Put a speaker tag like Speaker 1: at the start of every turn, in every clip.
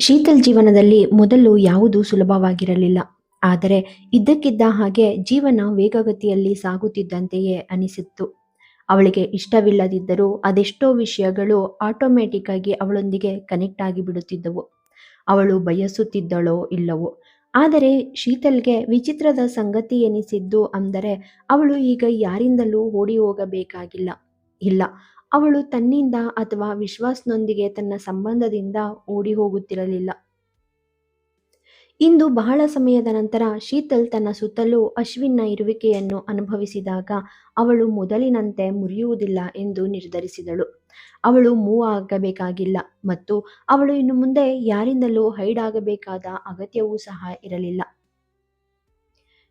Speaker 1: ಶೀತಲ್ ಜೀವನದಲ್ಲಿ ಮೊದಲು ಯಾವುದು ಸುಲಭವಾಗಿರಲಿಲ್ಲ. ಆದರೆ ಇದ್ದಕ್ಕಿದ್ದ ಹಾಗೆ ಜೀವನ ವೇಗಗತಿಯಲ್ಲಿ ಸಾಗುತ್ತಿದ್ದಂತೆಯೇ ಅನಿಸಿತ್ತು. ಅವಳಿಗೆ ಇಷ್ಟವಿಲ್ಲದಿದ್ದರೂ ಅದೆಷ್ಟೋ ವಿಷಯಗಳು ಆಟೋಮ್ಯಾಟಿಕ್ ಆಗಿ ಅವಳೊಂದಿಗೆ ಕನೆಕ್ಟ್ ಆಗಿ ಬಿಡುತ್ತಿದ್ದವು ಅವಳು ಬಯಸುತ್ತಿದ್ದಳೋ ಇಲ್ಲವೋ. ಆದರೆ ಶೀತಲ್‌ಗೆ ವಿಚಿತ್ರದ ಸಂಗತಿ ಎನಿಸಿದ್ದು ಅಂದರೆ ಅವಳು ಈಗ ಯಾರಿಂದಲೂ ಓಡಿ ಹೋಗಬೇಕಾಗಿಲ್ಲ ಇಲ್ಲ, ಅವಳು ತನ್ನಿಂದ ಅಥವಾ ವಿಶ್ವಾಸ್‌ನೊಂದಿಗೆ ತನ್ನ ಸಂಬಂಧದಿಂದ ಓಡಿ ಹೋಗುತ್ತಿರಲಿಲ್ಲ ಇಂದು ಬಹಳ ಸಮಯದ ನಂತರ ಶೀತಲ್ ತನ್ನ ಸುತ್ತಲೂ ಅಶ್ವಿನ್‌ನ ಇರುವಿಕೆಯನ್ನು ಅನುಭವಿಸಿದಾಗ ಅವಳು ಮೊದಲಿನಂತೆ ಮುರಿಯುವುದಿಲ್ಲ ಎಂದು ನಿರ್ಧರಿಸಿದಳು. ಅವಳು ಮೂವ್ ಆಗಬೇಕಾಗಿಲ್ಲ ಮತ್ತು ಅವಳು ಇನ್ನು ಮುಂದೆ ಯಾರಿಂದಲೂ ಹೈಡ್ ಆಗಬೇಕಾದ ಅಗತ್ಯವೂ ಸಹ ಇರಲಿಲ್ಲ.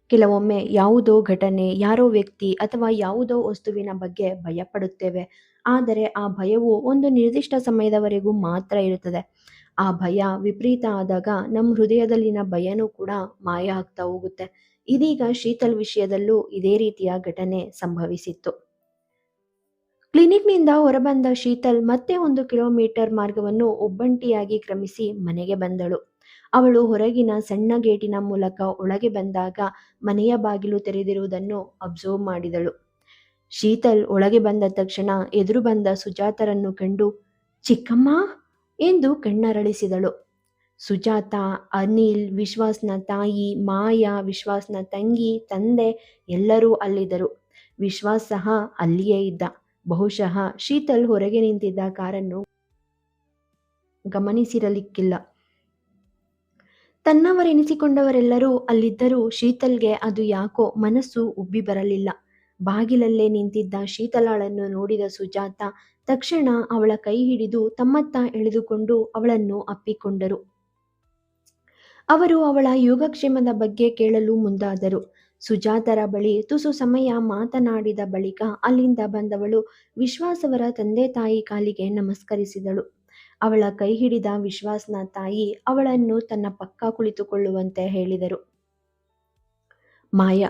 Speaker 1: ಕೆಲವೊಮ್ಮೆ ಯಾವುದೋ ಘಟನೆ, ಯಾರೋ ವ್ಯಕ್ತಿ ಅಥವಾ ಯಾವುದೋ ವಸ್ತುವಿನ ಬಗ್ಗೆ ಭಯಪಡುತ್ತೇವೆ. ಆದರೆ ಆ ಭಯವು ಒಂದು ನಿರ್ದಿಷ್ಟ ಸಮಯದವರೆಗೂ ಮಾತ್ರ ಇರುತ್ತದೆ. ಆ ಭಯ ವಿಪರೀತ ಆದಾಗ ನಮ್ಮ ಹೃದಯದಲ್ಲಿನ ಭಯನೂ ಕೂಡ ಮಾಯ ಆಗ್ತಾ ಹೋಗುತ್ತೆ. ಇದೀಗ ಶೀತಲ್ ವಿಷಯದಲ್ಲೂ ಇದೇ ರೀತಿಯ ಘಟನೆ ಸಂಭವಿಸಿತ್ತು. ಕ್ಲಿನಿಕ್‌ನಿಂದ ಹೊರಬಂದ ಶೀತಲ್ ಮತ್ತೆ ಒಂದು ಕಿಲೋಮೀಟರ್ ಮಾರ್ಗವನ್ನು ಒಬ್ಬಂಟಿಯಾಗಿ ಕ್ರಮಿಸಿ ಮನೆಗೆ ಬಂದಳು. ಅವಳು ಹೊರಗಿನ ಸಣ್ಣ ಗೇಟಿನ ಮೂಲಕ ಒಳಗೆ ಬಂದಾಗ ಮನೆಯ ಬಾಗಿಲು ತೆರೆದಿರುವುದನ್ನು ಅಬ್ಸರ್ವ್ ಮಾಡಿದಳು. ಶೀತಲ್ ಒಳಗೆ ಬಂದ ತಕ್ಷಣ ಎದುರು ಬಂದ ಸುಜಾತರನ್ನು ಕಂಡು ಚಿಕ್ಕಮ್ಮ ಎಂದು ಕಣ್ಣರಳಿಸಿದಳು. ಸುಜಾತ, ಅನಿಲ್, ವಿಶ್ವಾಸ್‌ನ ತಾಯಿ, ಮಾಯಾ, ವಿಶ್ವಾಸ್‌ನ ತಂಗಿ, ತಂದೆ ಎಲ್ಲರೂ ಅಲ್ಲಿದ್ದರು. ವಿಶ್ವಾಸ್ ಸಹ ಅಲ್ಲಿಯೇ ಇದ್ದ. ಬಹುಶಃ ಶೀತಲ್ ಹೊರಗೆ ನಿಂತಿದ್ದ ಕಾರನ್ನು ಗಮನಿಸಿರಲಿಕ್ಕಿಲ್ಲ. ತನ್ನವರೆನಿಸಿಕೊಂಡವರೆಲ್ಲರೂ ಅಲ್ಲಿದ್ದರೂ ಶೀತಲ್‌ಗೆ ಅದು ಯಾಕೋ ಮನಸ್ಸು ಉಬ್ಬಿ ಬರಲಿಲ್ಲ. ಬಾಗಿಲಲ್ಲೇ ನಿಂತಿದ್ದ ಶೀತಲಾಳನ್ನು ನೋಡಿದ ಸುಜಾತ ತಕ್ಷಣ ಅವಳ ಕೈ ಹಿಡಿದು ತಮ್ಮತ್ತ ಎಳೆದುಕೊಂಡು ಅವಳನ್ನು ಅಪ್ಪಿಕೊಂಡರು. ಅವರು ಅವಳ ಯೋಗಕ್ಷೇಮದ ಬಗ್ಗೆ ಕೇಳಲು ಮುಂದಾದರು. ಸುಜಾತರ ಬಳಿ ತುಸು ಸಮಯ ಮಾತನಾಡಿದ ಬಳಿಕ ಅಲ್ಲಿಂದ ಬಂದವಳು ವಿಶ್ವಾಸವರ ಅವರ ತಂದೆ-ತಾಯಿ ಕಾಲಿಗೆ ನಮಸ್ಕರಿಸಿದಳು. ಅವಳ ಕೈ ಹಿಡಿದ ವಿಶ್ವಾಸ್‌ನ ತಾಯಿ ಅವಳನ್ನು ತನ್ನ ಪಕ್ಕ ಕುಳಿತುಕೊಳ್ಳುವಂತೆ ಹೇಳಿದರು. ಮಾಯಾ: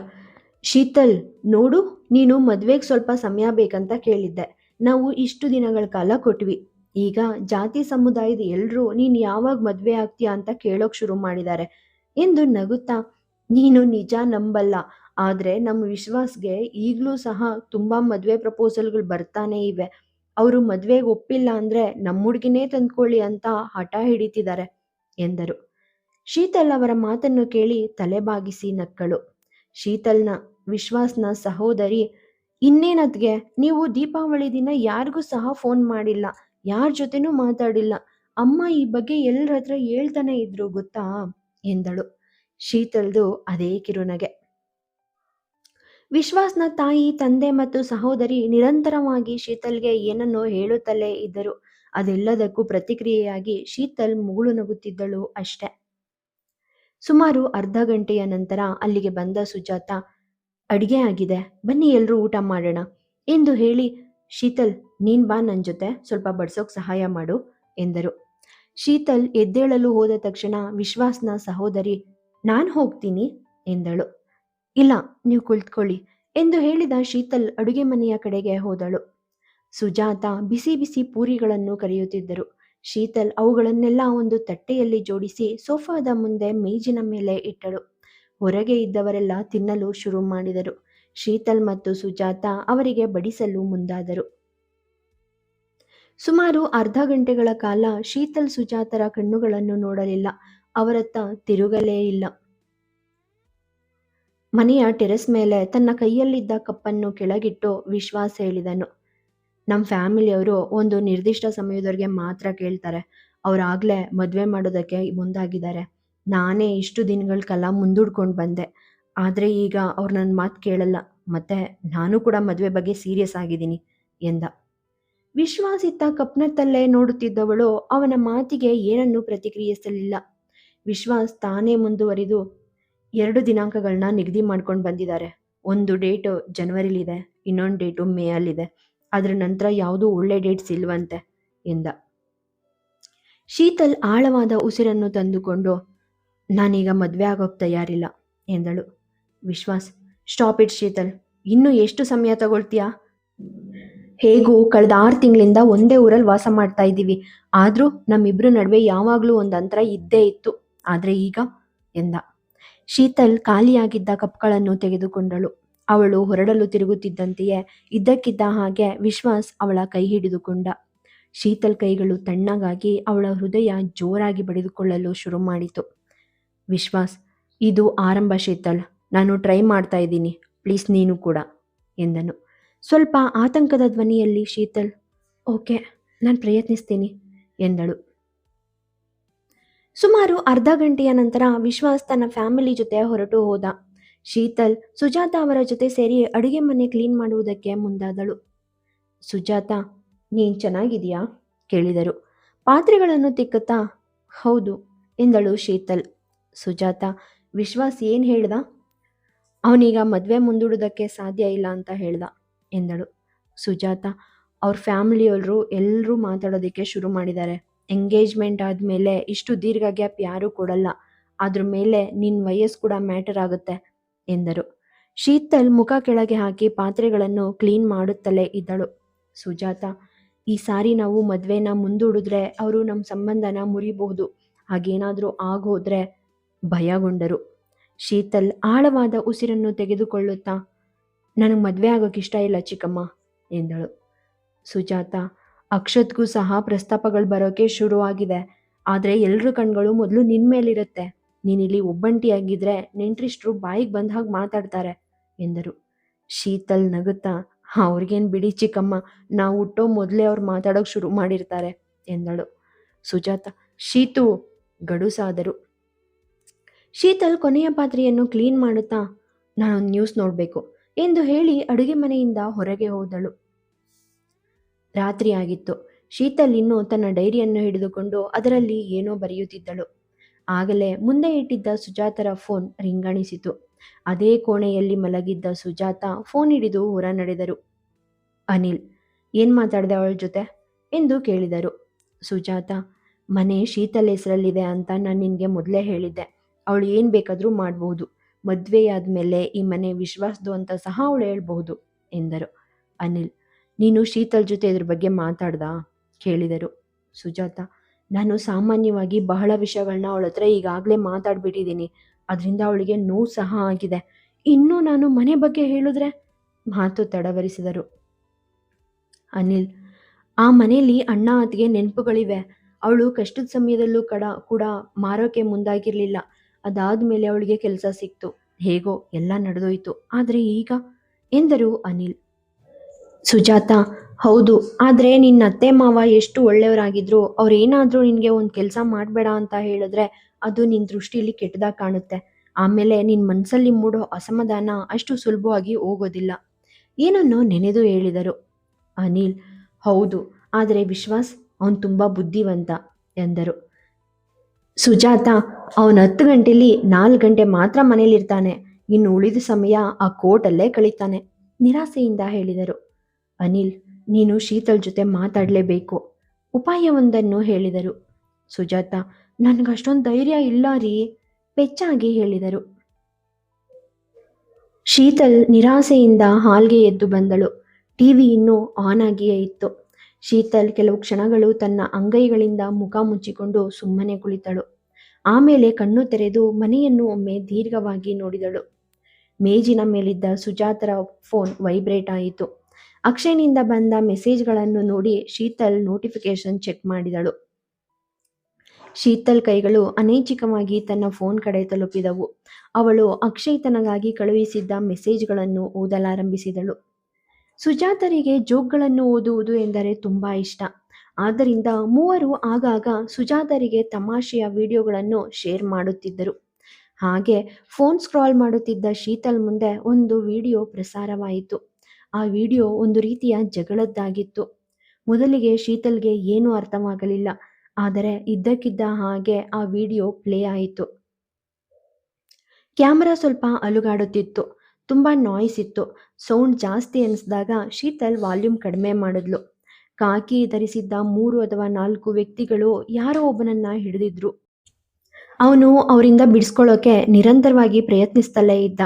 Speaker 1: ಶೀತಲ್, ನೋಡು ನೀನು ಮದ್ವೆಗ್ ಸ್ವಲ್ಪ ಸಮಯ ಬೇಕಂತ ಕೇಳಿದ್ದೆ. ನಾವು ಇಷ್ಟು ದಿನಗಳ ಕಾಲ ಕೊಟ್ವಿ. ಈಗ ಜಾತಿ ಸಮುದಾಯದ ಎಲ್ರೂ ನೀನ್ ಯಾವಾಗ್ ಮದ್ವೆ ಆಗ್ತೀಯಾ ಅಂತ ಕೇಳೋಕ್ ಶುರು ಮಾಡಿದ್ದಾರೆ ಎಂದು ನಗುತ್ತಾ ನೀನು ನಿಜ ನಂಬಲ್ಲ ಆದ್ರೆ ನಮ್ಮ ವಿಶ್ವಾಸ್‌ಗೆ ಈಗ್ಲೂ ಸಹ ತುಂಬಾ ಮದ್ವೆ ಪ್ರಪೋಸಲ್‌ಗಳು ಬರ್ತಾನೆ ಇವೆ. ಅವರು ಮದ್ವೆಗೆ ಒಪ್ಪಿಲ್ಲ ಅಂದ್ರೆ ನಮ್ಮ ಹುಡ್ಗಿನೇ ತಂದ್ಕೊಳ್ಳಿ ಅಂತ ಹಠ ಹಿಡಿತಿದ್ದಾರೆ ಎಂದರು. ಶೀತಲ್ ಅವರ ಮಾತನ್ನು ಕೇಳಿ ತಲೆಬಾಗಿಸಿ ನಕ್ಕಳು. ಶೀತಲ್‌ನ ವಿಶ್ವಾಸ್‌ನ ಸಹೋದರಿ ಇನ್ನೇನದ್ಗೆ ನೀವು ದೀಪಾವಳಿ ದಿನ ಯಾರಿಗೂ ಸಹ ಫೋನ್ ಮಾಡಿಲ್ಲ. ಯಾರ್ ಜೊತೆನೂ ಮಾತಾಡಿಲ್ಲ. ಅಮ್ಮ ಈ ಬಗ್ಗೆ ಎಲ್ರ ಹತ್ರ ಹೇಳ್ತಾನೆ ಇದ್ರು ಗೊತ್ತಾ ಎಂದಳು. ಶೀತಲ್‌ದು ಅದೇ ಕಿರುನಗೆ. ವಿಶ್ವಾಸ್‌ನ ತಾಯಿ, ತಂದೆ ಮತ್ತು ಸಹೋದರಿ ನಿರಂತರವಾಗಿ ಶೀತಲ್‌ಗೆ ಏನನ್ನೋ ಹೇಳುತ್ತಲೇ ಇದ್ದರು. ಅದೆಲ್ಲದಕ್ಕೂ ಪ್ರತಿಕ್ರಿಯೆಯಾಗಿ ಶೀತಲ್ ಮುಗುಳು ನಗುತ್ತಿದ್ದಳು ಅಷ್ಟೇ. ಸುಮಾರು ಅರ್ಧ ಗಂಟೆಯ ನಂತರ ಅಲ್ಲಿಗೆ ಬಂದ ಸುಜಾತ, ಅಡಿಗೆ ಆಗಿದೆ, ಬನ್ನಿ ಎಲ್ರೂ ಊಟ ಮಾಡೋಣ ಎಂದು ಹೇಳಿ, ಶೀತಲ್, ನೀನ್ ಬಾ ನನ್ ಜೊತೆ, ಸ್ವಲ್ಪ ಬಡ್ಸೋಕ್ ಸಹಾಯ ಮಾಡು ಎಂದರು. ಶೀತಲ್ ಎದ್ದೇಳಲು ಹೋದ ತಕ್ಷಣ ವಿಶ್ವಾಸ್‌ನ ಸಹೋದರಿ, ನಾನ್ ಹೋಗ್ತೀನಿ ಎಂದಳು. ಇಲ್ಲ, ನೀವು ಕುಳಿತ್ಕೊಳ್ಳಿ ಎಂದು ಹೇಳಿದ ಶೀತಲ್ ಅಡುಗೆ ಮನೆಯ ಕಡೆಗೆ ಹೋದಳು. ಸುಜಾತ ಬಿಸಿ ಬಿಸಿ ಪೂರಿಗಳನ್ನು ಕರಿಯುತ್ತಿದ್ದರು. ಶೀತಲ್ ಅವುಗಳನ್ನೆಲ್ಲ ಒಂದು ತಟ್ಟೆಯಲ್ಲಿ ಜೋಡಿಸಿ ಸೋಫಾದ ಮುಂದೆ ಮೇಜಿನ ಮೇಲೆ ಇಟ್ಟಳು. ಹೊರಗೆ ಇದ್ದವರೆಲ್ಲ ತಿನ್ನಲು ಶುರು ಮಾಡಿದರು. ಶೀತಲ್ ಮತ್ತು ಸುಜಾತ ಅವರಿಗೆ ಬಡಿಸಲು ಮುಂದಾದರು. ಸುಮಾರು ಅರ್ಧ ಗಂಟೆಗಳ ಕಾಲ ಶೀತಲ್ ಸುಜಾತರ ಕಣ್ಣುಗಳನ್ನು ನೋಡಲಿಲ್ಲ. ಅವರತ್ತ ತಿರುಗಲೇ ಇಲ್ಲ. ಮನೆಯ ಟೆರೆಸ್ ಮೇಲೆ ತನ್ನ ಕೈಯಲ್ಲಿದ್ದ ಕಪ್ಪನ್ನು ಕೆಳಗಿಟ್ಟು ವಿಶ್ವಾಸ ಹೇಳಿದನು. ನಮ್ ಫ್ಯಾಮಿಲಿಯವ್ರು ಒಂದು ನಿರ್ದಿಷ್ಟ ಸಮಯದವರೆಗೆ ಮಾತ್ರ ಕೇಳ್ತಾರೆ. ಅವರಾಗಲೇ ಮದುವೆ ಮಾಡೋದಕ್ಕೆ ಮುಂದಾಗಿದ್ದಾರೆ ನಾನೇ ಇಷ್ಟು ದಿನಗಳ ಕಾಲ ಮುಂದೂಡ್ಕೊಂಡು ಬಂದೆ. ಆದ್ರೆ ಈಗ ಅವ್ರು ನನ್ನ ಮಾತು ಕೇಳಲ್ಲ. ಮತ್ತೆ ನಾನು ಕೂಡ ಮದುವೆ ಬಗ್ಗೆ ಸೀರಿಯಸ್ ಆಗಿದ್ದೀನಿ ಎಂದ. ವಿಶ್ವಾಸಿತ ಕಪ್ನತ್ತಲ್ಲೇ ನೋಡುತ್ತಿದ್ದವಳು ಅವನ ಮಾತಿಗೆ ಏನನ್ನೂ ಪ್ರತಿಕ್ರಿಯಿಸಲಿಲ್ಲ. ವಿಶ್ವಾಸ್ ತಾನೇ ಮುಂದುವರಿದು ಎರಡು ದಿನಾಂಕಗಳನ್ನ ನಿಗದಿ ಮಾಡ್ಕೊಂಡು ಬಂದಿದ್ದಾರೆ. ಒಂದು ಡೇಟು ಜನವರಿಲಿದೆ. ಇನ್ನೊಂದು ಡೇಟು ಮೇ ಅಲ್ಲಿದೆ. ಅದ್ರ ನಂತರ ಯಾವುದೂ ಒಳ್ಳೆ ಡೇಟ್ಸ್ ಇಲ್ವಂತೆ ಎಂದ. ಶೀತಲ್ ಆಳವಾದ ಉಸಿರನ್ನು ತಂದುಕೊಂಡು, ನಾನೀಗ ಮದುವೆ ಆಗೋಕ್ ತಯಾರಿಲ್ಲ ಎಂದಳು. Vishwas stop it Sheetal. ಇನ್ನೂ ಎಷ್ಟು ಸಮಯ ತಗೊಳ್ತೀಯಾ ಹೇಗೂ ಕಳೆದ ಆರು ತಿಂಗಳಿಂದ ಒಂದೇ ಊರಲ್ಲಿ ವಾಸ ಮಾಡ್ತಾ ಇದ್ದೀವಿ ಆದರೂ ನಮ್ಮಿಬ್ರು ನಡುವೆ ಯಾವಾಗಲೂ ಒಂದು ಅಂತರ ಇದ್ದೇ ಇತ್ತು ಆದರೆ ಈಗ ಎಂದ ಶೀತಲ್ ಖಾಲಿಯಾಗಿದ್ದ ಕಪ್ಗಳನ್ನು ತೆಗೆದುಕೊಂಡಳು ಅವಳು ಹೊರಡಲು ತಿರುಗುತ್ತಿದ್ದಂತೆಯೇ ಇದ್ದಕ್ಕಿದ್ದ ಹಾಗೆ ವಿಶ್ವಾಸ್ ಅವಳ ಕೈ ಹಿಡಿದುಕೊಂಡ. ಶೀತಲ್ ಕೈಗಳು ತಣ್ಣಗಾಗಿ ಅವಳ ಹೃದಯ ಜೋರಾಗಿ ಬಡಿದುಕೊಳ್ಳಲು ಶುರು ಮಾಡಿತು. ವಿಶ್ವಾಸ್, ಇದು ಆರಂಭ ಶೀತಲ್. ನಾನು ಟ್ರೈ ಮಾಡ್ತಾ ಇದ್ದೀನಿ. ಪ್ಲೀಸ್ ನೀನು ಕೂಡ ಎಂದನು. ಸ್ವಲ್ಪ ಆತಂಕದ ಧ್ವನಿಯಲ್ಲಿ ಶೀತಲ್, ಓಕೆ, ನಾನು ಪ್ರಯತ್ನಿಸ್ತೀನಿ ಎಂದಳು. ಸುಮಾರು ಅರ್ಧ ಗಂಟೆಯ ನಂತರ ವಿಶ್ವಾಸ್ ತನ್ನ ಫ್ಯಾಮಿಲಿ ಜೊತೆ ಹೊರಟು ಹೋದ. ಶೀತಲ್, ಸುಜಾತ ಅವರ ಜೊತೆ ಸೇರಿ ಅಡುಗೆ ಮನೆ ಕ್ಲೀನ್ ಮಾಡುವುದಕ್ಕೆ ಮುಂದಾದಳು. ಸುಜಾತ, ನೀನ್ ಚೆನ್ನಾಗಿದೆಯಾ? ಕೇಳಿದರು. ಪಾತ್ರೆಗಳನ್ನು ತಿಕ್ಕುತ್ತಾ, ಹೌದು, ಎಂದಳು ಶೀತಲ್. ಸುಜಾತ, ವಿಶ್ವಾಸ್ ಏನು ಹೇಳ್ದ? ಅವನೀಗ ಮದುವೆ ಮುಂದೂಡೋದಕ್ಕೆ ಸಾಧ್ಯ ಇಲ್ಲ ಅಂತ ಹೇಳ್ದ, ಎಂದಳು. ಸುಜಾತ, ಅವ್ರ ಫ್ಯಾಮಿಲಿಯವರು ಎಲ್ಲರೂ ಮಾತಾಡೋದಕ್ಕೆ ಶುರು ಮಾಡಿದ್ದಾರೆ ಎಂಗೇಜ್ಮೆಂಟ್ ಆದಮೇಲೆ ಇಷ್ಟು ದೀರ್ಘ ಗ್ಯಾಪ್ ಯಾರೂ ಕೊಡಲ್ಲ. ಅದ್ರ ಮೇಲೆ ನಿನ್ನ ವಯಸ್ಸು ಕೂಡ ಮ್ಯಾಟರ್ ಆಗುತ್ತೆ. ಎಂದರು. ಶೀತಲ್ ಮುಖ ಕೆಳಗೆ ಹಾಕಿ ಪಾತ್ರೆಗಳನ್ನು ಕ್ಲೀನ್ ಮಾಡುತ್ತಲೇ ಇದ್ದಳು. ಸುಜಾತ, ಈ ಸಾರಿ ನಾವು ಮದುವೆನ ಮುಂದೂಡಿದ್ರೆ ಅವರು ನಮ್ಮ ಸಂಬಂಧನ ಮುರಿಬಹುದು. ಹಾಗೇನಾದರೂ ಆಗೋದ್ರೆ ಭಯಗೊಂಡರು. ಶೀತಲ್ ಆಳವಾದ ಉಸಿರನ್ನು ತೆಗೆದುಕೊಳ್ಳುತ್ತಾ, ನನಗೆ ಮದುವೆ ಆಗೋಕೆ ಇಷ್ಟ ಇಲ್ಲ ಚಿಕ್ಕಮ್ಮ, ಎಂದಳು. ಸುಜಾತ, ಅಕ್ಷತ್ಗೂ ಸಹ ಪ್ರಸ್ತಾಪಗಳು ಬರೋಕೆ ಶುರುವಾಗಿದೆ. ಆದರೆ ಎಲ್ಲರ ಕಣ್ಗಳು ಮೊದಲು ನಿನ್ನ ಮೇಲಿರುತ್ತೆ. ನೀನಿಲ್ಲಿ ಒಬ್ಬಂಟಿಯಾಗಿದ್ರೆ ನೆಂಟ್ರಿಷ್ಟ್ರು ಬಾಯಿಗೆ ಬಂದ ಹಾಗೆ ಮಾತಾಡ್ತಾರೆ ಎಂದರು. ಶೀತಲ್ ನಗುತ್ತಾ, ಅವ್ರಿಗೇನು ಬಿಡಿ ಚಿಕ್ಕಮ್ಮ, ನಾವು ಹುಟ್ಟೋ ಮೊದಲೇ ಅವ್ರು ಮಾತಾಡೋಕೆ ಶುರು ಮಾಡಿರ್ತಾರೆ ಎಂದಳು. ಸುಜಾತ, ಶೀತು ಗಡುಸಾದರು. ಶೀತಲ್ ಕೊನೆಯ ಪಾತ್ರೆಯನ್ನು ಕ್ಲೀನ್ ಮಾಡುತ್ತಾ ನಾನು ನ್ಯೂಸ್ ನೋಡಬೇಕು ಎಂದು ಹೇಳಿ ಅಡುಗೆ ಮನೆಯಿಂದ ಹೊರಗೆ ಹೋದಳು. ರಾತ್ರಿ ಆಗಿತ್ತು. ಶೀತಲ್ ಇನ್ನೂ ತನ್ನ ಡೈರಿಯನ್ನು ಹಿಡಿದುಕೊಂಡು ಅದರಲ್ಲಿ ಏನೋ ಬರೆಯುತ್ತಿದ್ದಳು. ಆಗಲೇ ಮುಂದೆ ಇಟ್ಟಿದ್ದ ಸುಜಾತರ ಫೋನ್ ರಿಂಗಣಿಸಿತು. ಅದೇ ಕೋಣೆಯಲ್ಲಿ ಮಲಗಿದ್ದ ಸುಜಾತ ಫೋನ್ ಹಿಡಿದು ಹೊರ ನಡೆದರು ಅನಿಲ್, ಏನ್ ಮಾತಾಡಿದೆ ಅವಳ ಜೊತೆ? ಎಂದು ಕೇಳಿದರು. ಸುಜಾತ, ಮನೆ ಶೀತಲ ಹೆಸರಲ್ಲಿದೆ ಅಂತ ನಾನು ನಿನಗೆ ಮೊದಲೇ ಹೇಳಿದ್ದೆ. ಅವಳು ಏನು ಬೇಕಾದರೂ ಮಾಡಬಹುದು ಮದುವೆಯಾದ್ಮೇಲೆ ಈ ಮನೆ ವಿಶ್ವಾಸದು ಅಂತ ಸಹ ಅವಳು ಹೇಳ್ಬಹುದು ಎಂದರು. ಅನಿಲ್, ನೀನು ಶೀತಲ್ ಜೊತೆ ಇದ್ರ ಬಗ್ಗೆ ಮಾತಾಡ್ದಾ? ಕೇಳಿದರು. ಸುಜಾತ ನಾನು ಸಾಮಾನ್ಯವಾಗಿ ಬಹಳ ವಿಷಯಗಳನ್ನ ಅವಳ ಹತ್ರ ಈಗಾಗಲೇ ಮಾತಾಡ್ಬಿಟ್ಟಿದ್ದೀನಿ. ಅದರಿಂದ ಅವಳಿಗೆ ನೋವು ಸಹ ಆಗಿದೆ. ಇನ್ನೂ ನಾನು ಮನೆ ಬಗ್ಗೆ ಹೇಳಿದ್ರೆ? ಮಾತು ತಡವರಿಸಿದರು. ಅನಿಲ್, ಆ ಮನೆಯಲ್ಲಿ ಅಣ್ಣ ಅತ್ತಿಗೆ ನೆನಪುಗಳಿವೆ. ಅವಳು ಕಷ್ಟದ ಸಮಯದಲ್ಲೂ ಕಡ ಕೂಡ ಮಾರೋಕೆ ಅದಾದ ಮೇಲೆ ಅವಳಿಗೆ ಕೆಲಸ ಸಿಕ್ತು. ಹೇಗೋ ಎಲ್ಲ ನಡೆದೋಯ್ತು. ಆದರೆ ಈಗ ಎಂದರು ಅನಿಲ್. ಸುಜಾತ ಹೌದು, ಆದರೆ ನಿನ್ನ ಅತ್ತೆ ಮಾವ ಎಷ್ಟು ಒಳ್ಳೆಯವರಾಗಿದ್ರು, ಅವ್ರೇನಾದರೂ ನಿನಗೆ ಒಂದು ಕೆಲಸ ಮಾಡಬೇಡ ಅಂತ ಹೇಳಿದ್ರೆ ಅದು ನಿನ್ನ ದೃಷ್ಟಿಲಿ ಕೆಟ್ಟದಾಗ ಕಾಣುತ್ತೆ. ಆಮೇಲೆ ನಿನ್ನ ಮನಸ್ಸಲ್ಲಿ ಮೂಡೋ ಅಸಮಾಧಾನ ಅಷ್ಟು ಸುಲಭವಾಗಿ ಹೋಗೋದಿಲ್ಲ. ಏನನ್ನೋ ನೆನೆದು ಹೇಳಿದರು. ಅನಿಲ್, ಹೌದು, ಆದರೆ ವಿಶ್ವಾಸ್ ಅವನು ತುಂಬ ಬುದ್ಧಿವಂತ ಎಂದರು. ಸುಜಾತ, ಅವನು ಹತ್ತು ಗಂಟೆಲಿ ನಾಲ್ಕು ಗಂಟೆ ಮಾತ್ರ ಮನೇಲಿರ್ತಾನೆ. ಇನ್ನು ಉಳಿದ ಸಮಯ ಆ ಕೋರ್ಟಲ್ಲೇ ಕಳೀತಾನೆ. ನಿರಾಸೆಯಿಂದ ಹೇಳಿದರು. ಅನಿಲ್ ನೀನು ಶೀತಲ್ ಜೊತೆ ಮಾತಾಡಲೇಬೇಕು. ಉಪಾಯವೊಂದನ್ನು ಹೇಳಿದರು. ಸುಜಾತ, ನನಗಷ್ಟೊಂದು ಧೈರ್ಯ ಇಲ್ಲ ರೀ ಪೆಚ್ಚಾಗಿ ಹೇಳಿದರು. ಶೀತಲ್ ನಿರಾಸೆಯಿಂದ ಹಾಲ್ಗೆ ಎದ್ದು ಬಂದಳು. ಟಿವಿ ಇನ್ನೂ ಆನ್ ಆಗಿಯೇ ಇತ್ತು. ಶೀತಲ್ ಕೆಲವು ಕ್ಷಣಗಳು ತನ್ನ ಅಂಗೈಗಳಿಂದ ಮುಖ ಮುಚ್ಚಿಕೊಂಡು ಸುಮ್ಮನೆ ಕುಳಿತಳು. ಆಮೇಲೆ ಕಣ್ಣು ತೆರೆದು ಮನೆಯನ್ನು ಒಮ್ಮೆ ದೀರ್ಘವಾಗಿ ನೋಡಿದಳು. ಮೇಜಿನ ಮೇಲಿದ್ದ ಸುಜಾತರ ಫೋನ್ ವೈಬ್ರೇಟ್ ಆಯಿತು. ಅಕ್ಷಯ್ನಿಂದ ಬಂದ ಮೆಸೇಜ್ಗಳನ್ನು ನೋಡಿ ಶೀತಲ್ ನೋಟಿಫಿಕೇಶನ್ ಚೆಕ್ ಮಾಡಿದಳು. ಶೀತಲ್ ಕೈಗಳು ಅನೈಚ್ಛಿಕವಾಗಿ ತನ್ನ ಫೋನ್ ಕಡೆ ತಲುಪಿದವು. ಅವಳು ಅಕ್ಷಯ್ ತನಗಾಗಿ ಕಳುಹಿಸಿದ್ದ ಮೆಸೇಜ್ಗಳನ್ನು ಓದಲಾರಂಭಿಸಿದಳು. ಸುಜಾತರಿಗೆ ಜೋಕ್ಗಳನ್ನು ಓದುವುದು ಎಂದರೆ ತುಂಬಾ ಇಷ್ಟ. ಆದ್ದರಿಂದ ಮೂವರು ಆಗಾಗ ಸುಜಾತರಿಗೆ ತಮಾಷೆಯ ವಿಡಿಯೋಗಳನ್ನು ಶೇರ್ ಮಾಡುತ್ತಿದ್ದರು. ಹಾಗೆ ಫೋನ್ ಸ್ಕ್ರಾಲ್ ಮಾಡುತ್ತಿದ್ದ ಶೀತಲ್ ಮುಂದೆ ಒಂದು ವಿಡಿಯೋ ಪ್ರಸಾರವಾಯಿತು. ಆ ವಿಡಿಯೋ ಒಂದು ರೀತಿಯ ಜಗಳದ್ದಾಗಿತ್ತು. ಮೊದಲಿಗೆ ಶೀತಲ್ಗೆ ಏನೂ ಅರ್ಥವಾಗಲಿಲ್ಲ. ಆದರೆ ಇದ್ದಕ್ಕಿದ್ದ ಹಾಗೆ ಆ ವಿಡಿಯೋ ಪ್ಲೇ ಆಯಿತು. ಕ್ಯಾಮರಾ ಸ್ವಲ್ಪ ಅಲುಗಾಡುತ್ತಿತ್ತು. ತುಂಬಾ ನಾಯ್ಸ್ ಇತ್ತು. ಸೌಂಡ್ ಜಾಸ್ತಿ ಅನಿಸಿದಾಗ ಶೀತಲ್ ವಾಲ್ಯೂಮ್ ಕಡಿಮೆ ಮಾಡಿದ್ಲು. ಕಾಕಿ ಧರಿಸಿದ್ದ ಮೂರು ಅಥವಾ ನಾಲ್ಕು ವ್ಯಕ್ತಿಗಳು ಯಾರೋ ಒಬ್ಬನನ್ನ ಹಿಡಿದಿದ್ರು. ಅವನು ಅವರಿಂದ ಬಿಡಿಸ್ಕೊಳ್ಳೋಕೆ ನಿರಂತರವಾಗಿ ಪ್ರಯತ್ನಿಸ್ತಲೇ ಇದ್ದ.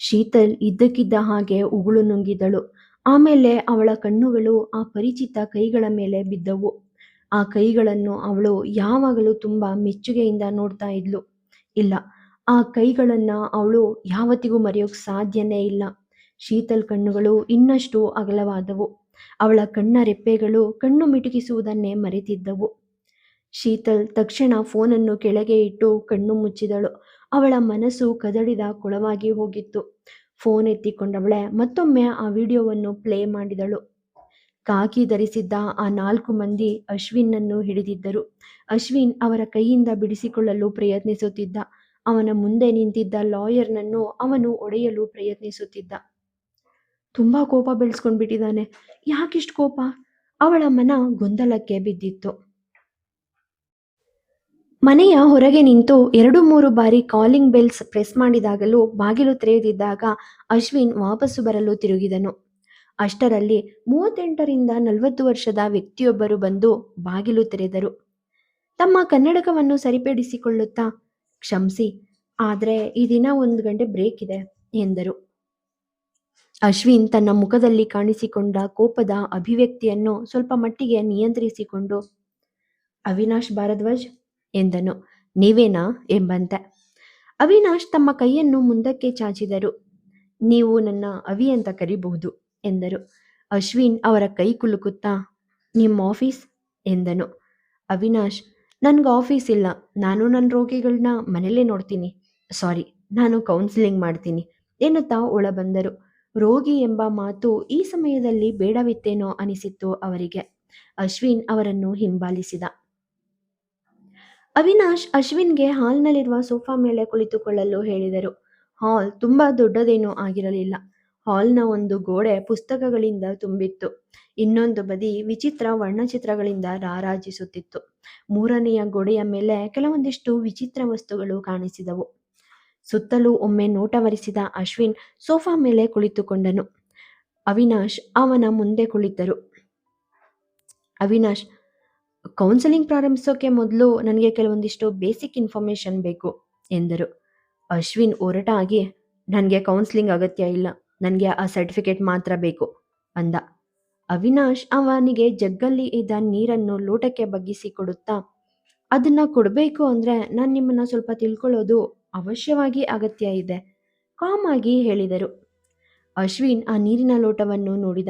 Speaker 1: ಶೀತಲ್ ಇದ್ದಕ್ಕಿದ್ದ ಹಾಗೆ ಉಗುಳು ನುಂಗಿದಳು. ಆಮೇಲೆ ಅವಳ ಕಣ್ಣುಗಳು ಆ ಪರಿಚಿತ ಕೈಗಳ ಮೇಲೆ ಬಿದ್ದವು. ಆ ಕೈಗಳನ್ನು ಅವಳು ಯಾವಾಗಲೂ ತುಂಬಾ ಮೆಚ್ಚುಗೆಯಿಂದ ನೋಡ್ತಾ ಇದ್ಲು. ಇಲ್ಲ, ಆ ಕೈಗಳನ್ನ ಅವಳು ಯಾವತ್ತಿಗೂ ಮರೆಯೋಕ್ ಸಾಧ್ಯನೇ ಇಲ್ಲ. ಶೀತಲ್ ಕಣ್ಣುಗಳು ಇನ್ನಷ್ಟು ಅಗಲವಾದವು. ಅವಳ ಕಣ್ಣ ರೆಪ್ಪೆಗಳು ಕಣ್ಣು ಮಿಟುಕಿಸುವುದನ್ನೇ ಮರೆತಿದ್ದವು. ಶೀತಲ್ ತಕ್ಷಣ ಫೋನನ್ನು ಕೆಳಗೆ ಇಟ್ಟು ಕಣ್ಣು ಮುಚ್ಚಿದಳು. ಅವಳ ಮನಸ್ಸು ಕದಡಿದ ಕೊಳವಾಗಿ ಹೋಗಿತ್ತು. ಫೋನ್ ಎತ್ತಿಕೊಂಡವಳೆ ಮತ್ತೊಮ್ಮೆ ಆ ವಿಡಿಯೋವನ್ನು ಪ್ಲೇ ಮಾಡಿದಳು. ಕಾಕಿ ಧರಿಸಿದ್ದ ಆ ನಾಲ್ಕು ಮಂದಿ ಅಶ್ವಿನ್ನನ್ನು ಹಿಡಿದಿದ್ದರು. ಅಶ್ವಿನ್ ಅವರ ಕೈಯಿಂದ ಬಿಡಿಸಿಕೊಳ್ಳಲು ಪ್ರಯತ್ನಿಸುತ್ತಿದ್ದ. ಅವನ ಮುಂದೆ ನಿಂತಿದ್ದ ಲಾಯರ್ನನ್ನು ಅವನು ಒಡೆಯಲು ಪ್ರಯತ್ನಿಸುತ್ತಿದ್ದ. ತುಂಬಾ ಕೋಪ ಬೆಳೆಸ್ಕೊಂಡ್ಬಿಟ್ಟಿದ್ದಾನೆ. ಯಾಕಿಷ್ಟು ಕೋಪ? ಅವಳ ಮನ ಗೊಂದಲಕ್ಕೆ ಬಿದ್ದಿತ್ತು. ಮನೆಯ ಹೊರಗೆ ನಿಂತು ಎರಡು ಮೂರು ಬಾರಿ ಕಾಲಿಂಗ್ ಬೆಲ್ಸ್ ಪ್ರೆಸ್ ಮಾಡಿದಾಗಲೂ ಬಾಗಿಲು ತೆರೆಯದಿದ್ದಾಗ ಅಶ್ವಿನ್ ವಾಪಸ್ಸು ಬರಲು ತಿರುಗಿದನು. ಅಷ್ಟರಲ್ಲಿ ಮೂವತ್ತೆಂಟರಿಂದ ನಲವತ್ತು ವರ್ಷದ ವ್ಯಕ್ತಿಯೊಬ್ಬರು ಬಂದು ಬಾಗಿಲು ತೆರೆದರು. ತಮ್ಮ ಕನ್ನಡಕವನ್ನು ಸರಿಪಡಿಸಿಕೊಳ್ಳುತ್ತಾ, ಕ್ಷಮಿಸಿ, ಆದರೆ ಈ ದಿನ ಒಂದು ಗಂಟೆ ಬ್ರೇಕ್ ಇದೆ, ಎಂದರು. ಅಶ್ವಿನ್ ತನ್ನ ಮುಖದಲ್ಲಿ ಕಾಣಿಸಿಕೊಂಡ ಕೋಪದ ಅಭಿವ್ಯಕ್ತಿಯನ್ನು ಸ್ವಲ್ಪ ಮಟ್ಟಿಗೆ ನಿಯಂತ್ರಿಸಿಕೊಂಡು, ಅವಿನಾಶ್ ಭಾರದ್ವಾಜ್ ಎಂದನು. ನೀವೇನಾ ಎಂಬಂತೆ. ಅವಿನಾಶ್ ತಮ್ಮ ಕೈಯನ್ನು ಮುಂದಕ್ಕೆ ಚಾಚಿದರು. ನೀವು ನನ್ನ ಅವಿ ಅಂತ ಕರಿಬಹುದು ಎಂದರು. ಅಶ್ವಿನ್ ಅವರ ಕೈ ಕುಲುಕುತ್ತಾ, ನಿಮ್ಮ ಆಫೀಸ್ ಎಂದನು. ಅವಿನಾಶ್, ನನಗೆ ಆಫೀಸ್ ಇಲ್ಲ. ನಾನು ನನ್ನ ರೋಗಿಗಳನ್ನ ಮನೆಯಲ್ಲೇ ನೋಡ್ತೀನಿ. ಸಾರಿ, ನಾನು ಕೌನ್ಸಿಲಿಂಗ್ ಮಾಡ್ತೀನಿ ಎನ್ನುತ್ತಾ ಒಳ ಬಂದರು ರೋಗಿ ಎಂಬ ಮಾತು ಈ ಸಮಯದಲ್ಲಿ ಬೇಡವಿತ್ತೇನೋ ಅನಿಸಿತ್ತು ಅವರಿಗೆ. ಅಶ್ವಿನ್ ಅವರನ್ನು ಹಿಂಬಾಲಿಸಿದ. ಅವಿನಾಶ್ ಅಶ್ವಿನ್ಗೆ ಹಾಲ್ನಲ್ಲಿರುವ ಸೋಫಾ ಮೇಲೆ ಕುಳಿತುಕೊಳ್ಳಲು ಹೇಳಿದರು. ಹಾಲ್ ತುಂಬಾ ದೊಡ್ಡದೇನೂ ಆಗಿರಲಿಲ್ಲ. ಹಾಲ್ನ ಒಂದು ಗೋಡೆ ಪುಸ್ತಕಗಳಿಂದ ತುಂಬಿತ್ತು. ಇನ್ನೊಂದು ಬದಿ ವಿಚಿತ್ರ ವರ್ಣಚಿತ್ರಗಳಿಂದ ರಾರಾಜಿಸುತ್ತಿತ್ತು. ಮೂರನೆಯ ಗೋಡೆಯ ಮೇಲೆ ಕೆಲವೊಂದಿಷ್ಟು ವಿಚಿತ್ರ ವಸ್ತುಗಳು ಕಾಣಿಸಿದವು. ಸುತ್ತಲೂ ಒಮ್ಮೆ ನೋಟವರಿಸಿದ ಅಶ್ವಿನ್ ಸೋಫಾ ಮೇಲೆ ಕುಳಿತುಕೊಂಡನು. ಅವಿನಾಶ್ ಅವನ ಮುಂದೆ ಕುಳಿತರು. ಅವಿನಾಶ್ ಕೌನ್ಸೆಲಿಂಗ್ ಪ್ರಾರಂಭಿಸೋಕೆ ಮೊದಲು ನನಗೆ ಕೆಲವೊಂದಿಷ್ಟು ಬೇಸಿಕ್ ಇನ್ಫಾರ್ಮೇಶನ್ ಬೇಕು ಎಂದರು. ಅಶ್ವಿನ್ ಒರಟಾಗಿ ನನಗೆ ಕೌನ್ಸಿಲಿಂಗ್ ಅಗತ್ಯ ಇಲ್ಲ. ನನಗೆ ಆ ಸರ್ಟಿಫಿಕೇಟ್ ಮಾತ್ರ ಬೇಕು ಅಂದ. ಅವಿನಾಶ್ ಅವನಿಗೆ ಜಗ್ಗಲ್ಲಿ ಇದ್ದ ನೀರನ್ನು ಲೋಟಕ್ಕೆ ಬಗ್ಗಿಸಿ ಕೊಡುತ್ತಾ, ಅದನ್ನ ಕೊಡಬೇಕು ಅಂದ್ರೆ ನಾನು ನಿಮ್ಮನ್ನ ಸ್ವಲ್ಪ ತಿಳ್ಕೊಳ್ಳೋದು ಅವಶ್ಯವಾಗಿ ಅಗತ್ಯ ಇದೆ ಕಾಮ್ ಆಗಿ ಹೇಳಿದರು. ಅಶ್ವಿನ್ ಆ ನೀರಿನ ಲೋಟವನ್ನು ನೋಡಿದ.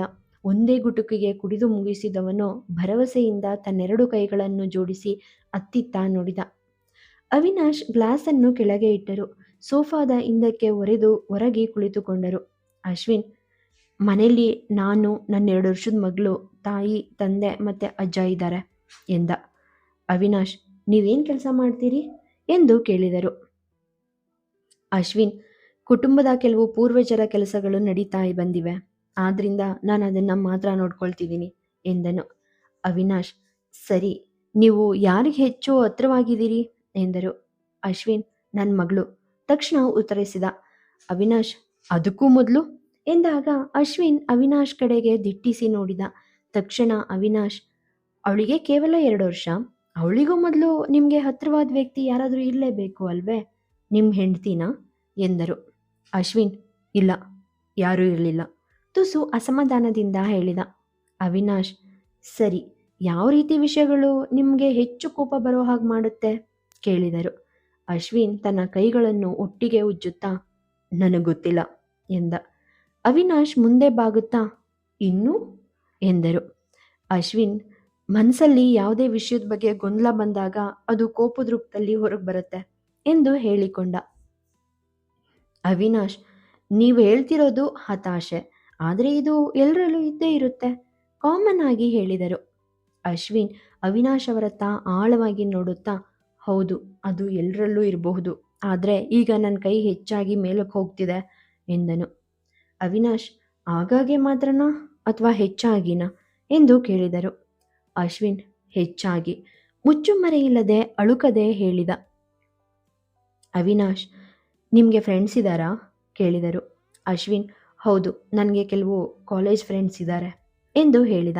Speaker 1: ಒಂದೇ ಗುಟುಕಿಗೆ ಕುಡಿದು ಮುಗಿಸಿದವನು ಭರವಸೆಯಿಂದ ತನ್ನೆರಡು ಕೈಗಳನ್ನು ಜೋಡಿಸಿ ಅತ್ತಿತ್ತ ನೋಡಿದ. ಅವಿನಾಶ್ ಗ್ಲಾಸನ್ನು ಕೆಳಗೆ ಇಟ್ಟರು. ಸೋಫಾದ ಹಿಂದಕ್ಕೆ ಒರೆದು ಹೊರಗೆ ಕುಳಿತುಕೊಂಡರು. ಅಶ್ವಿನ್, ಮನೆಯಲ್ಲಿ ನಾನು ನನ್ನ ಎರಡು ವರ್ಷದ ಮಗಳು, ತಾಯಿ, ತಂದೆ ಮತ್ತೆ ಅಜ್ಜ ಇದ್ದಾರೆ ಎಂದ. ಅವಿನಾಶ್, ನೀವೇನು ಕೆಲಸ ಮಾಡ್ತೀರಿ ಎಂದು ಕೇಳಿದರು. ಅಶ್ವಿನ್, ಕುಟುಂಬದ ಕೆಲವು ಪೂರ್ವಜರ ಕೆಲಸಗಳು ನಡೀತಾ ಬಂದಿವೆ. ಆದ್ರಿಂದ ನಾನು ಅದನ್ನು ಮಾತ್ರ ನೋಡ್ಕೊಳ್ತಿದ್ದೀನಿ ಎಂದನು. ಅವಿನಾಶ್, ಸರಿ, ನೀವು ಯಾರಿಗೆ ಹೆಚ್ಚು ಹತ್ರವಾಗಿದ್ದೀರಿ? ಎಂದರು. ಅಶ್ವಿನ್ ನನ್ನ ಮಗಳು. ತಕ್ಷಣ ಉತ್ತರಿಸಿದ. ಅವಿನಾಶ್, ಅದಕ್ಕೂ ಮೊದಲು? ಎಂದಾಗ ಅಶ್ವಿನ್ ಅವಿನಾಶ್ ಕಡೆಗೆ ದಿಟ್ಟಿಸಿ ನೋಡಿದ. ತಕ್ಷಣ ಅವಿನಾಶ್, ಅವಳಿಗೆ ಕೇವಲ ಎರಡು ವರ್ಷ. ಅವಳಿಗೂ ಮೊದಲು ನಿಮಗೆ ಹತ್ರವಾದ ವ್ಯಕ್ತಿ ಯಾರಾದರೂ ಇರಲೇಬೇಕು ಅಲ್ವೇ? ನಿಮ್ಮ ಹೆಂಡ್ತಿನ? ಎಂದರು. ಅಶ್ವಿನ್, ಇಲ್ಲ, ಯಾರೂ ಇರಲಿಲ್ಲ. ತುಸು ಅಸಮಾಧಾನದಿಂದ ಹೇಳಿದ, ಅವಿನಾಶ್, ಸರಿ, ಯಾವ ರೀತಿ ವಿಷಯಗಳು ನಿಮಗೆ ಹೆಚ್ಚು ಕೋಪ ಬರೋ ಹಾಗೆ ಮಾಡುತ್ತೆ? ಕೇಳಿದರು. ಅಶ್ವಿನ್ ತನ್ನ ಕೈಗಳನ್ನು ಒಟ್ಟಿಗೆ ಉಜ್ಜುತ್ತಾ, ನನಗೆ ಗೊತ್ತಿಲ್ಲ, ಎಂದ. ಅವಿನಾಶ್ ಮುಂದೆ ಬಾಗುತ್ತಾ? ಇನ್ನೂ? ಎಂದರು. ಅಶ್ವಿನ್ ಮನಸ್ಸಲ್ಲಿ ಯಾವುದೇ ವಿಷಯದ ಬಗ್ಗೆ ಗೊಂದಲ ಬಂದಾಗ ಅದು ಕೋಪದ ರೂಪದಲ್ಲಿ ಹೊರಗೆ ಬರುತ್ತೆ, ಎಂದು ಹೇಳಿಕೊಂಡ. ಅವಿನಾಶ್, ನೀವು ಹೇಳ್ತಿರೋದು ಹತಾಶೆ. ಆದರೆ ಇದು ಎಲ್ಲರಲ್ಲೂ ಇದ್ದೇ ಇರುತ್ತೆ. ಕಾಮನ್ ಆಗಿ ಹೇಳಿದರು. ಅಶ್ವಿನ್ ಅವಿನಾಶ್ ಅವರತ್ತ ಆಳವಾಗಿ ನೋಡುತ್ತಾ, ಹೌದು, ಅದು ಎಲ್ಲರಲ್ಲೂ ಇರಬಹುದು. ಆದರೆ ಈಗ ನನ್ನ ಕೈ ಹೆಚ್ಚಾಗಿ ಮೇಲಕ್ಕೆ ಹೋಗ್ತಿದೆ ಎಂದನು. ಅವಿನಾಶ್ ಆಗಾಗ್ಗೆ ಮಾತ್ರನಾ ಅಥವಾ ಹೆಚ್ಚಾಗಿನ ಎಂದು ಕೇಳಿದರು. ಅಶ್ವಿನ್, ಹೆಚ್ಚಾಗಿ. ಮುಚ್ಚುಮರೆಯಿಲ್ಲದೆ ಅಳುಕದೆ ಹೇಳಿದ. ಅವಿನಾಶ್, ನಿಮಗೆ ಫ್ರೆಂಡ್ಸ್ ಇದ್ದಾರಾ? ಕೇಳಿದರು. ಅಶ್ವಿನ್ ಹೌದು, ನನಗೆ ಕೆಲವು ಕಾಲೇಜ್ ಫ್ರೆಂಡ್ಸ್ ಇದ್ದಾರೆ ಎಂದು ಹೇಳಿದ.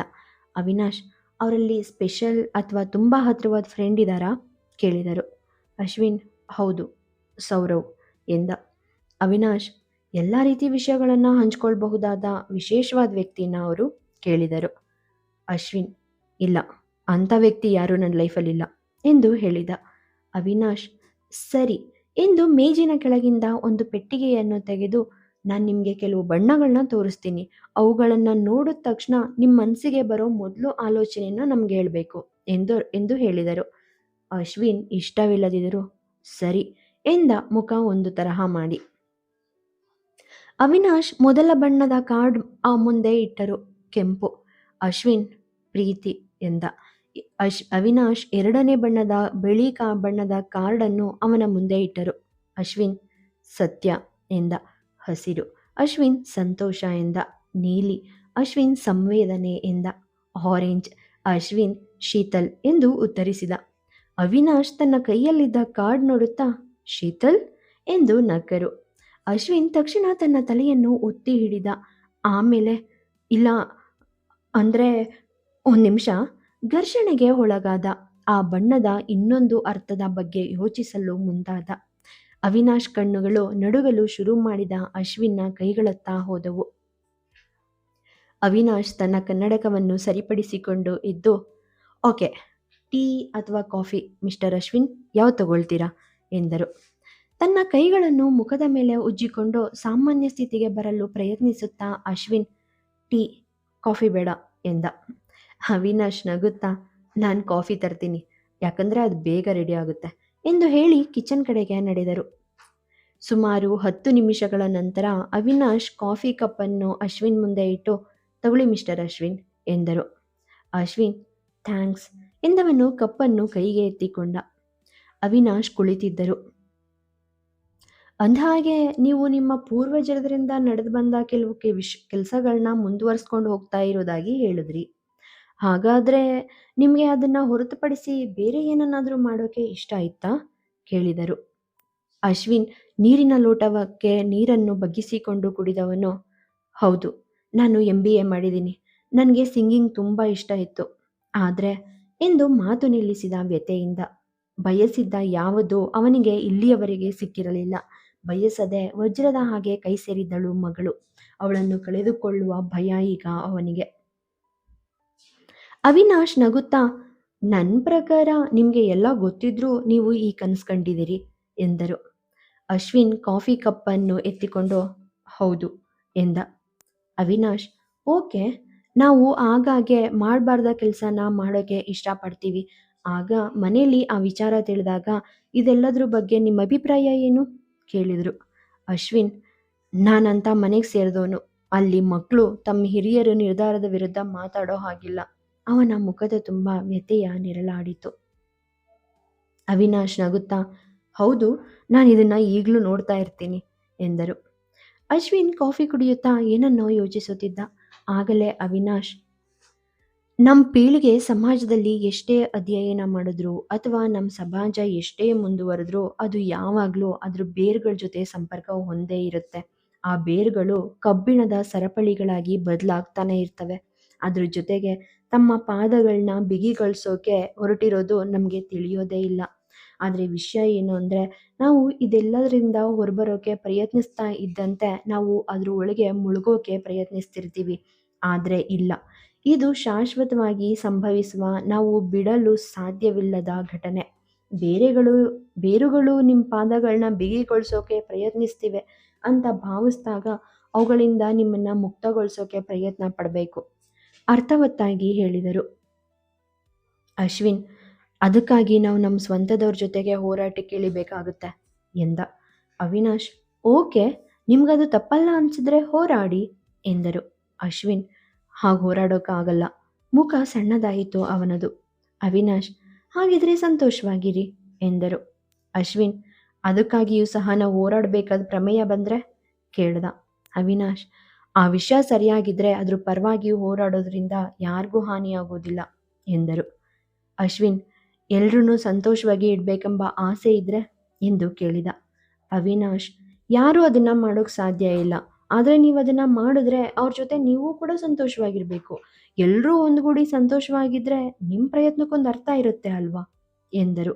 Speaker 1: ಅವಿನಾಶ್, ಅವರಲ್ಲಿ ಸ್ಪೆಷಲ್ ಅಥವಾ ತುಂಬ ಹತ್ತಿರವಾದ ಫ್ರೆಂಡ್ ಇದ್ದಾರಾ ಕೇಳಿದರು. ಅಶ್ವಿನ್, ಹೌದು, ಸೌರವ್ ಎಂದ. ಅವಿನಾಶ್, ಎಲ್ಲ ರೀತಿ ವಿಷಯಗಳನ್ನು ಹಂಚ್ಕೊಳ್ಬಹುದಾದ ವಿಶೇಷವಾದ ವ್ಯಕ್ತಿನ ಅವರು? ಕೇಳಿದರು. ಅಶ್ವಿನ್, ಇಲ್ಲ, ಅಂಥ ವ್ಯಕ್ತಿ ಯಾರೂ ನನ್ನ ಲೈಫಲ್ಲಿಲ್ಲ ಎಂದು ಹೇಳಿದ. ಅವಿನಾಶ್, ಸರಿ, ಎಂದು ಮೇಜಿನ ಕೆಳಗಿಂದ ಒಂದು ಪೆಟ್ಟಿಗೆಯನ್ನು ತೆಗೆದು ನಾನು ನಿಮಗೆ ಕೆಲವು ಬಣ್ಣಗಳನ್ನ ತೋರಿಸ್ತೀನಿ. ಅವುಗಳನ್ನು ನೋಡಿದ ತಕ್ಷಣ ನಿಮ್ಮ ಮನಸ್ಸಿಗೆ ಬರೋ ಮೊದಲು ಆಲೋಚನೆಯನ್ನು ನಮ್ಗೆ ಹೇಳಬೇಕು, ಎಂದು ಎಂದು ಹೇಳಿದರು. ಅಶ್ವಿನ್, ಇಷ್ಟವಿಲ್ಲದಿದ್ದರು ಸರಿ, ಎಂದ ಮುಖ ಒಂದು ತರಹ ಮಾಡಿ. ಅವಿನಾಶ್ ಮೊದಲ ಬಣ್ಣದ ಕಾರ್ಡ್ ಆ ಮುಂದೆ ಇಟ್ಟರು ಕೆಂಪು. ಅಶ್ವಿನ್, ಪ್ರೀತಿ, ಎಂದ. ಅಶ್, ಅವಿನಾಶ್ ಎರಡನೇ ಬಣ್ಣದ ಬಿಳಿ ಕಾ, ಬಣ್ಣದ ಕಾರ್ಡನ್ನು ಅವನ ಮುಂದೆ ಇಟ್ಟರು. ಅಶ್ವಿನ್, ಸತ್ಯ, ಎಂದ. ಹಸಿರು. ಅಶ್ವಿನ್ ಸಂತೋಷ ಎಂದ. ನೀಲಿ. ಅಶ್ವಿನ್ ಸಂವೇದನೆ ಎಂದ. ಆರೆಂಜ್. ಅಶ್ವಿನ್ ಶೀತಲ್ ಎಂದು ಉತ್ತರಿಸಿದ. ಅವಿನಾಶ್ ತನ್ನ ಕೈಯಲ್ಲಿದ್ದ ಕಾರ್ಡ್ ನೋಡುತ್ತಾ, ಶೀತಲ್? ಎಂದು ನಕ್ಕರು. ಅಶ್ವಿನ್ ತಕ್ಷಣ ತನ್ನ ತಲೆಯನ್ನು ಒತ್ತಿ ಹಿಡಿದ. ಆಮೇಲೆ? ಇಲ್ಲ, ಅಂದರೆ ಒಂದು ನಿಮಿಷ. ಘರ್ಷಣೆಗೆ ಒಳಗಾದ. ಆ ಬಣ್ಣದ ಇನ್ನೊಂದು ಅರ್ಥದ ಬಗ್ಗೆ ಯೋಚಿಸಲು ಮುಂದಾದ. ಅವಿನಾಶ್ ಕಣ್ಣುಗಳು ನಡುಗಲು ಶುರು ಮಾಡಿದ ಅಶ್ವಿನ್ನ ಕೈಗಳತ್ತ ಹೋದವು. ಅವಿನಾಶ್ ತನ್ನ ಕನ್ನಡಕವನ್ನು ಸರಿಪಡಿಸಿಕೊಂಡು ಇದ್ದು ಓಕೆ, ಟೀ ಅಥವಾ ಕಾಫಿ, ಮಿಸ್ಟರ್ ಅಶ್ವಿನ್ ಯಾವ ತಗೊಳ್ತೀರಾ? ಎಂದರು. ತನ್ನ ಕೈಗಳನ್ನು ಮುಖದ ಮೇಲೆ ಉಜ್ಜಿಕೊಂಡು ಸಾಮಾನ್ಯ ಸ್ಥಿತಿಗೆ ಬರಲು ಪ್ರಯತ್ನಿಸುತ್ತಾ ಅಶ್ವಿನ್, ಟೀ, ಕಾಫಿ ಬೇಡ ಎಂದ. ಅವಿನಾಶ್ ನಗುತ್ತಾ, ನಾನು ಕಾಫಿ ತರ್ತೀನಿ, ಯಾಕಂದರೆ ಅದು ಬೇಗ ರೆಡಿ ಆಗುತ್ತೆ. ಎಂದು ಹೇಳಿ ಕಿಚನ್ ಕಡೆಗೆ ನಡೆದರು. ಸುಮಾರು ಹತ್ತು ನಿಮಿಷಗಳ ನಂತರ ಅವಿನಾಶ್ ಕಾಫಿ ಕಪ್ಪನ್ನು ಅಶ್ವಿನ್ ಮುಂದೆ ಇಟ್ಟು, ತಗೊಳ್ಳಿ ಮಿಸ್ಟರ್ ಅಶ್ವಿನ್, ಎಂದರು. ಅಶ್ವಿನ್, ಥ್ಯಾಂಕ್ಸ್, ಎಂದವನು ಕಪ್ಪನ್ನು ಕೈಗೆ ಎತ್ತಿಕೊಂಡ. ಅವಿನಾಶ್ ಕುಳಿತಿದ್ದರು. ಅಂದಹಾಗೆ ನೀವು ನಿಮ್ಮ ಪೂರ್ವಜರಿಂದ ನಡೆದು ಬಂದ ಕೆಲವು ವಿಷ್ ಕೆಲಸಗಳನ್ನ ಮುಂದುವರಿಸ್ಕೊಂಡು ಹೋಗ್ತಾ ಇರೋದಾಗಿ ಹೇಳಿದ್ರಿ. ಹಾಗಾದರೆ ನಿಮಗೆ ಅದನ್ನು ಹೊರತುಪಡಿಸಿ ಬೇರೆ ಏನನ್ನಾದರೂ ಮಾಡೋಕೆ ಇಷ್ಟ ಆಯ್ತಾ? ಕೇಳಿದರು. ಅಶ್ವಿನ್, ನೀರಿನ ಲೋಟವಕ್ಕೆ ನೀರನ್ನು ಬಗ್ಗಿಸಿಕೊಂಡು ಕುಡಿದವನು, ಹೌದು, ನಾನು ಎಂ ಬಿ ಎ ಮಾಡಿದ್ದೀನಿ. ನನಗೆ ಸಿಂಗಿಂಗ್ ತುಂಬ ಇಷ್ಟ ಇತ್ತು. ಆದರೆ ಎಂದು ಮಾತು ನಿಲ್ಲಿಸಿದ ವ್ಯತೆಯಿಂದ ಬಯಸಿದ್ದ ಯಾವುದೂ ಅವನಿಗೆ ಇಲ್ಲಿಯವರೆಗೆ ಸಿಕ್ಕಿರಲಿಲ್ಲ. ಬಯಸದೆ ವಜ್ರದ ಹಾಗೆ ಕೈ ಸೇರಿದ್ದಳು ಮಗಳು. ಅವಳನ್ನು ಕಳೆದುಕೊಳ್ಳುವ ಭಯ ಈಗ ಅವನಿಗೆ. ಅವಿನಾಶ್ ನಗುತ್ತಾ ನನ್ನ ಪ್ರಕಾರ ನಿಮಗೆ ಎಲ್ಲ ಗೊತ್ತಿದ್ರೂ ನೀವು ಈ ಕನಸು ಕಂಡಿದ್ದೀರಿ, ಎಂದರು. ಅಶ್ವಿನ್ ಕಾಫಿ ಕಪ್ಪನ್ನು ಎತ್ತಿಕೊಂಡು, ಹೌದು, ಎಂದ. ಅವಿನಾಶ್, ಓಕೆ, ನಾವು ಆಗಾಗ್ಗೆ ಮಾಡಬಾರ್ದ ಕೆಲಸನ ಮಾಡೋಕ್ಕೆ ಇಷ್ಟಪಡ್ತೀವಿ. ಆಗ ಮನೆಯಲ್ಲಿ ಆ ವಿಚಾರ ತಿಳಿದಾಗ ಇದೆಲ್ಲದ್ರ ಬಗ್ಗೆ ನಿಮ್ಮ ಅಭಿಪ್ರಾಯ ಏನು? ಕೇಳಿದರು. ಅಶ್ವಿನ್, ನಾನಂತ ಮನೆಗೆ ಸೇರಿದವನು ಅಲ್ಲಿ ಮಕ್ಕಳು ತಮ್ಮ ಹಿರಿಯರ ನಿರ್ಧಾರದ ವಿರುದ್ಧ ಮಾತಾಡೋ ಹಾಗಿಲ್ಲ. ಅವನ ಮುಖದ ತುಂಬ ವ್ಯತೆಯ ನೆರಳಾಡಿತು. ಅವಿನಾಶ್ ನಗುತ್ತಾ, ಹೌದು, ನಾನು ಇದನ್ನ ಈಗಲೂ ನೋಡ್ತಾ ಇರ್ತೀನಿ, ಎಂದರು. ಅಶ್ವಿನ್ ಕಾಫಿ ಕುಡಿಯುತ್ತಾ ಏನನ್ನೋ ಯೋಚಿಸುತ್ತಿದ್ದ. ಆಗಲೇ ಅವಿನಾಶ್ ನಮ್ಮ ಪೀಳಿಗೆ ಸಮಾಜದಲ್ಲಿ ಎಷ್ಟೇ ಅಧ್ಯಯನ ಮಾಡಿದ್ರು ಅಥವಾ ನಮ್ಮ ಸಮಾಜ ಎಷ್ಟೇ ಮುಂದುವರೆದ್ರೂ ಅದು ಯಾವಾಗಲೂ ಅದ್ರ ಬೇರುಗಳ ಜೊತೆ ಸಂಪರ್ಕ ಹೊಂದೇ ಇರುತ್ತೆ. ಆ ಬೇರುಗಳು ಕಬ್ಬಿಣದ ಸರಪಳಿಗಳಾಗಿ ಬದಲಾಗ್ತಾನೆ ಇರ್ತವೆ. ಅದ್ರ ಜೊತೆಗೆ ತಮ್ಮ ಪಾದಗಳನ್ನ ಬಿಗಿಗೊಳಿಸೋಕೆ ಹೊರಟಿರೋದು ನಮಗೆ ತಿಳಿಯೋದೇ ಇಲ್ಲ. ಆದರೆ ವಿಷಯ ಏನು ಅಂದರೆ, ನಾವು ಇದೆಲ್ಲದರಿಂದ ಹೊರಬರೋಕೆ ಪ್ರಯತ್ನಿಸ್ತಾ ಇದ್ದಂತೆ ನಾವು ಅದ್ರ ಒಳಗೆ ಮುಳುಗೋಕೆ ಪ್ರಯತ್ನಿಸ್ತಿರ್ತೀವಿ. ಆದರೆ ಇಲ್ಲ. ಇದು ಶಾಶ್ವತವಾಗಿ ಸಂಭವಿಸುವ ನಾವು ಬಿಡಲು ಸಾಧ್ಯವಿಲ್ಲದ ಘಟನೆ. ಬೇರೆಗಳು, ಬೇರುಗಳು ನಿಮ್ಮ ಪಾದಗಳನ್ನ ಬಿಗಿಗೊಳಿಸೋಕೆ ಪ್ರಯತ್ನಿಸ್ತಿವೆ ಅಂತ ಭಾವಿಸಿದಾಗ ಅವುಗಳಿಂದ ನಿಮ್ಮನ್ನು ಮುಕ್ತಗೊಳಿಸೋಕೆ ಪ್ರಯತ್ನ ಪಡಬೇಕು. ಅರ್ಥವತ್ತಾಗಿ ಹೇಳಿದರು. ಅಶ್ವಿನ್, ಅದಕ್ಕಾಗಿ ನಾವು ನಮ್ಮ ಸ್ವಂತದವ್ರ ಜೊತೆಗೆ ಹೋರಾಟಕ್ಕೆ ಇಳಿಬೇಕಾಗುತ್ತೆ ಎಂದ. ಅವಿನಾಶ್, ಓಕೆ, ನಿಮ್ಗದು ತಪ್ಪಲ್ಲ ಅನ್ಸಿದ್ರೆ ಹೋರಾಡಿ ಎಂದರು. ಅಶ್ವಿನ್, ಹಾಗೆ ಹೋರಾಡೋಕ್ಕಾಗಲ್ಲ ಮುಖ ಸಣ್ಣದಾಯಿತು ಅವನದು. ಅವಿನಾಶ್, ಹಾಗಿದ್ರೆ ಸಂತೋಷವಾಗಿರಿ ಎಂದರು. ಅಶ್ವಿನ್, ಅದಕ್ಕಾಗಿಯೂ ಸಹ ನಾವು ಹೋರಾಡಬೇಕಾದ ಪ್ರಮೇಯ ಬಂದರೆ? ಕೇಳ್ದ. ಅವಿನಾಶ್ ಆ ವಿಷಯ ಸರಿಯಾಗಿದ್ದರೆ ಅದ್ರ ಪರವಾಗಿ ಹೋರಾಡೋದ್ರಿಂದ ಯಾರಿಗೂ ಹಾನಿಯಾಗೋದಿಲ್ಲ ಎಂದರು. ಅಶ್ವಿನ್ ಎಲ್ರೂ ಸಂತೋಷವಾಗಿ ಇಡಬೇಕೆಂಬ ಆಸೆ ಇದ್ದರೆ ಎಂದು ಕೇಳಿದ. ಅವಿನಾಶ್, ಯಾರೂ ಅದನ್ನು ಮಾಡೋಕ್ಕೆ ಸಾಧ್ಯ ಇಲ್ಲ. ಆದರೆ ನೀವು ಅದನ್ನು ಮಾಡಿದ್ರೆ ಅವ್ರ ಜೊತೆ ನೀವು ಕೂಡ ಸಂತೋಷವಾಗಿರಬೇಕು. ಎಲ್ಲರೂ ಒಂದುಗೂಡಿ ಸಂತೋಷವಾಗಿದ್ದರೆ ನಿಮ್ಮ ಪ್ರಯತ್ನಕ್ಕೊಂದು ಅರ್ಥ ಇರುತ್ತೆ ಅಲ್ವಾ? ಎಂದರು.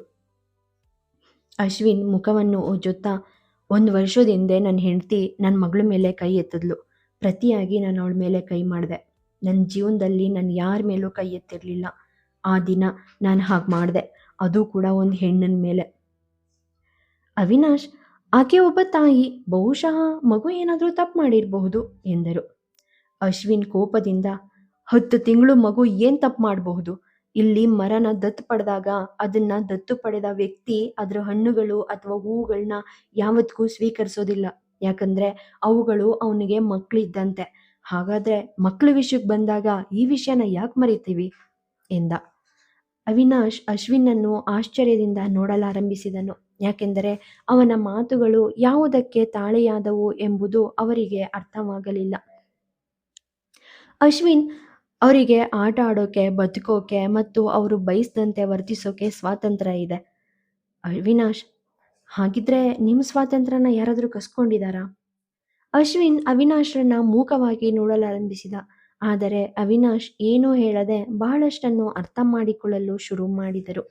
Speaker 1: ಅಶ್ವಿನ್ ಮುಖವನ್ನು ಉಜ್ಜುತ್ತಾ ಒಂದು ವರ್ಷದ ಹಿಂದೆ ನನ್ನ ಹೆಂಡತಿ ನನ್ನ ಮಗಳ ಮೇಲೆ ಕೈ ಎತ್ತಿದ್ಲು. ಪ್ರತಿಯಾಗಿ ನಾನು ಅವಳ ಮೇಲೆ ಕೈ ಮಾಡಿದೆ. ನನ್ನ ಜೀವನದಲ್ಲಿ ನಾನು ಯಾರ ಮೇಲೂ ಕೈ ಎತ್ತಿರಲಿಲ್ಲ. ಆ ದಿನ ನಾನು ಹಾಗೆ ಮಾಡಿದೆ. ಅದು ಕೂಡ ಒಂದು ಹೆಣ್ಣಿನ ಮೇಲೆ. ಅವಿನಾಶ್, ಆಕೆ ಒಬ್ಬ ತಾಯಿ, ಬಹುಶಃ ಮಗು ಏನಾದರೂ ತಪ್ಪು ಮಾಡಿರಬಹುದು, ಎಂದರು. ಅಶ್ವಿನ್ ಕೋಪದಿಂದ, ಹತ್ತು ತಿಂಗಳು ಮಗು ಏನು ತಪ್ಪು ಮಾಡಬಹುದು? ಇಲ್ಲಿ ಮರನ ದತ್ತು ಪಡೆದಾಗ, ಅದನ್ನ ದತ್ತು ಪಡೆದ ವ್ಯಕ್ತಿ ಅದರ ಹಣ್ಣುಗಳು ಅಥವಾ ಹೂವುಗಳನ್ನ ಯಾವತ್ತಿಗೂ ಸ್ವೀಕರಿಸೋದಿಲ್ಲ. ಯಾಕಂದ್ರೆ ಅವುಗಳು ಅವನಿಗೆ ಮಕ್ಕಳಿದ್ದಂತೆ ಹಾಗಾದ್ರೆ ಮಕ್ಕಳ ವಿಷಯಕ್ಕೆ ಬಂದಾಗ ಈ ವಿಷಯನ ಯಾಕೆ ಮರಿತೀವಿ? ಎಂದ. ಅವಿನಾಶ್ ಅಶ್ವಿನನ್ನು ಆಶ್ಚರ್ಯದಿಂದ ನೋಡಲಾರಂಭಿಸಿದನು. ಯಾಕೆಂದರೆ ಅವನ ಮಾತುಗಳು ಯಾವುದಕ್ಕೆ ತಾಳೆಯಾದವು ಎಂಬುದು ಅವರಿಗೆ ಅರ್ಥವಾಗಲಿಲ್ಲ. ಅಶ್ವಿನ್ ಅವರಿಗೆ ಆಟ ಆಡೋಕೆ, ಬದುಕೋಕೆ ಮತ್ತು ಅವರು ಬಯಸಿದಂತೆ ವರ್ತಿಸೋಕೆ ಸ್ವಾತಂತ್ರ್ಯ ಇದೆ. ಅವಿನಾಶ್ ಹಾಗಿದ್ರೆ ನಿಮ್ಮ ಸ್ವಾತಂತ್ರ್ಯನ ಯಾರಾದರೂ ಕಸ್ಕೊಂಡಿದ್ದಾರಾ? ಅಶ್ವಿನ್ ಅವಿನಾಶ್ರನ್ನ ಮೂಕವಾಗಿ ನೋಡಲಾರಂಭಿಸಿದ ಆದರೆ ಅವಿನಾಶ್ ಏನೂ ಹೇಳದೆ ಬಹಳಷ್ಟನ್ನು ಅರ್ಥ ಮಾಡಿಕೊಳ್ಳಲು ಶುರು ಮಾಡಿದರು.